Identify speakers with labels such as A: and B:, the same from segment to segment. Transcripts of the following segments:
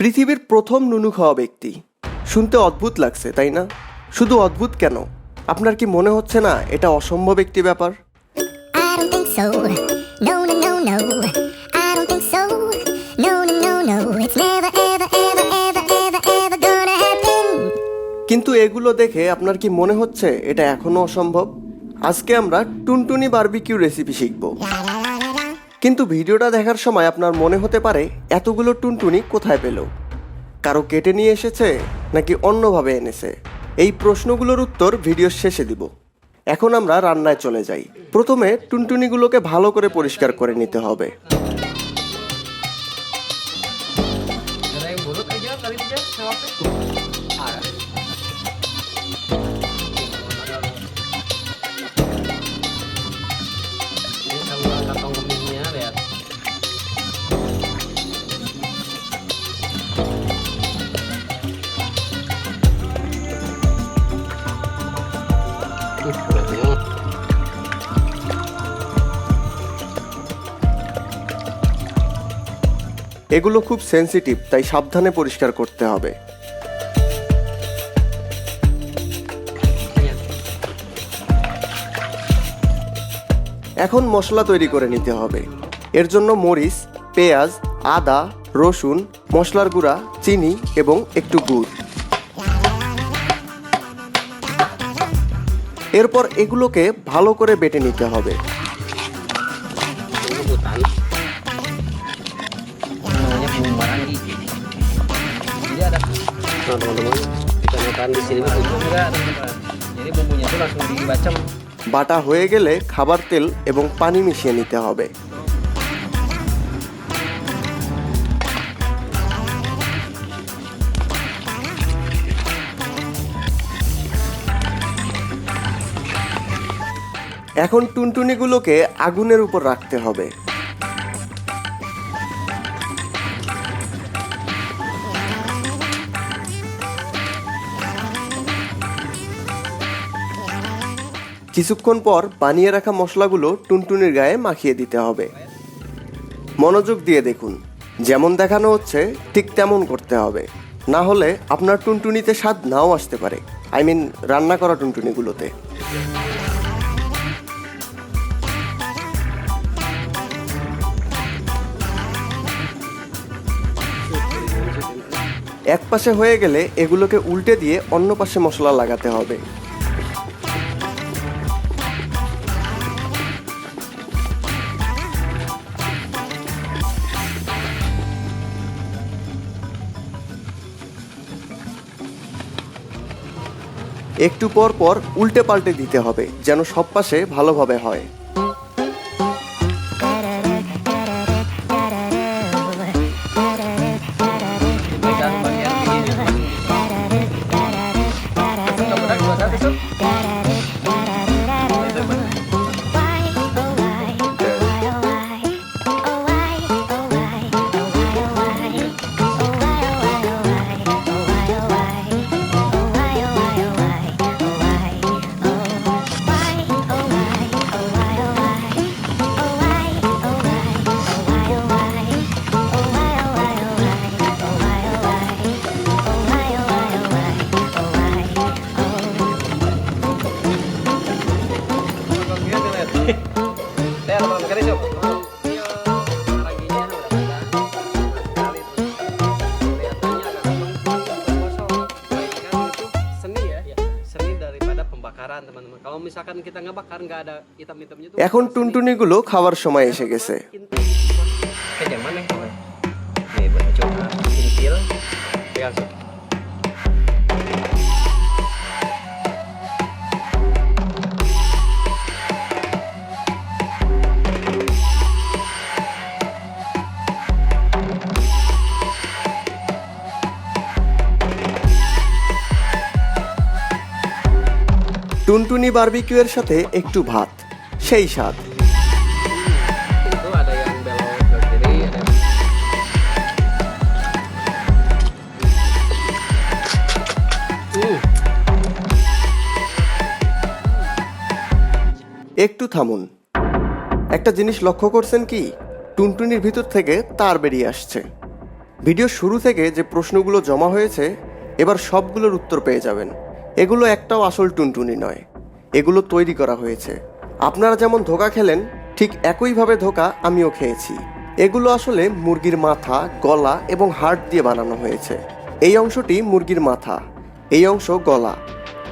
A: পৃথিবীর প্রথম নুনু খাওয়া ব্যক্তি। শুনতে অদ্ভুত লাগছে তাই না? শুধু অদ্ভুত কেন? আপনার কি মনে হচ্ছে না এটা অসম্ভব একটি ব্যাপার? কিন্তু এগুলো দেখে আপনার কি মনে হচ্ছে এটা এখনও অসম্ভব? আজকে আমরা টুনটুনি বার্বিকিউ রেসিপি শিখব। কিন্তু ভিডিওটা দেখার সময় আপনার মনে হতে পারে, এতগুলো টুনটুনি কোথায় পেল? কারও কেটে নিয়ে এসেছে, নাকি অন্যভাবে এনেছে? এই প্রশ্নগুলোর উত্তর ভিডিওর শেষে দিব। এখন আমরা রান্নায় চলে যাই। প্রথমে টুনটুনিগুলোকে ভালো করে পরিষ্কার করে নিতে হবে। এগুলো খুব সেন্সিটিভ তাই সাবধানে পরিষ্কার করতে হবে। এখন মশলা তৈরি করে নিতে হবে। এর জন্য মরিচ, পেঁয়াজ, আদা, রসুন, মশলার গুঁড়া, চিনি এবং একটু গুড়। এরপর এগুলোকে ভালো করে বেটে নিতে হবে। বাটা হয়ে গেলে খাবার তেল এবং পানি মিশিয়ে নিতে হবে। এখন টুনটুনিগুলোকে আগুনের উপর রাখতে হবে। কিছুক্ষণ পর বানিয়ে রাখা মশলাগুলো টুনটুনির গায়ে মাখিয়ে দিতে হবে। মনোযোগ দিয়ে দেখুন, যেমন দেখানো হচ্ছে, ঠিক তেমন করতে হবে। না হলে আপনার টুনটুনিতে স্বাদ নাও আসতে পারে। আই মিন, রান্না করা টুনটুনিগুলোতে। এক পাশে হয়ে গেলে এগুলোকে উল্টে দিয়ে অন্য পাশে মশলা লাগাতে হবে। একটু পর পর উল্টে পাল্টে দিতে হবে, যেন সব পাশে ভালোভাবে হয়। এখন টুনটুনিগুলো খাওয়ার সময় এসে গেছে.
B: Pegang
A: টুনটুনি বারবিকিউ এর সাথে একটু ভাত, সেই স্বাদ. একটু থামুন। একটা জিনিস লক্ষ্য করছেন কি? টুনটুনির ভিতর থেকে তার বেরিয়ে আসছে। ভিডিও শুরু থেকে যে প্রশ্নগুলো জমা হয়েছে, এবার সবগুলোর উত্তর পেয়ে যাবেন। এগুলো একটাও আসল টুনটুনি নয়। এগুলো তৈরি করা হয়েছে। আপনারা যেমন ধোকা খেলেন, ঠিক একইভাবে ধোকা আমিও খেয়েছি। এগুলো আসলে মুরগির মাথা, গলা এবং হার্ট দিয়ে বানানো হয়েছে। এই অংশটি মুরগির মাথা, এই অংশ গলা,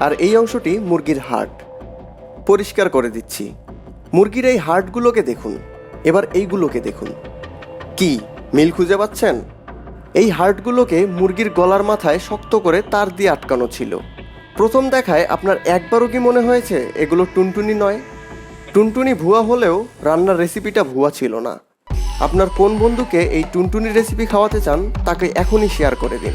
A: আর এই অংশটি মুরগির হার্ট পরিষ্কার করে দিচ্ছি। মুরগির এই হার্টগুলোকে দেখুন। এবার এইগুলোকে দেখুন। কি, মিল খুঁজে পাচ্ছেন? এই হার্টগুলোকে মুরগির গলার মাথায় শক্ত করে তার দিয়ে আটকানো ছিল। প্রথম দেখায় আপনার একবারও কি মনে হয়েছে এগুলো টুনটুনি নয়? টুনটুনি ভুয়া হলেও রান্নার রেসিপিটা ভুয়া ছিল না। আপনার কোন বন্ধুকে এই টুনটুনি রেসিপি খাওয়াতে চান, তাকে এখনই শেয়ার করে দিন।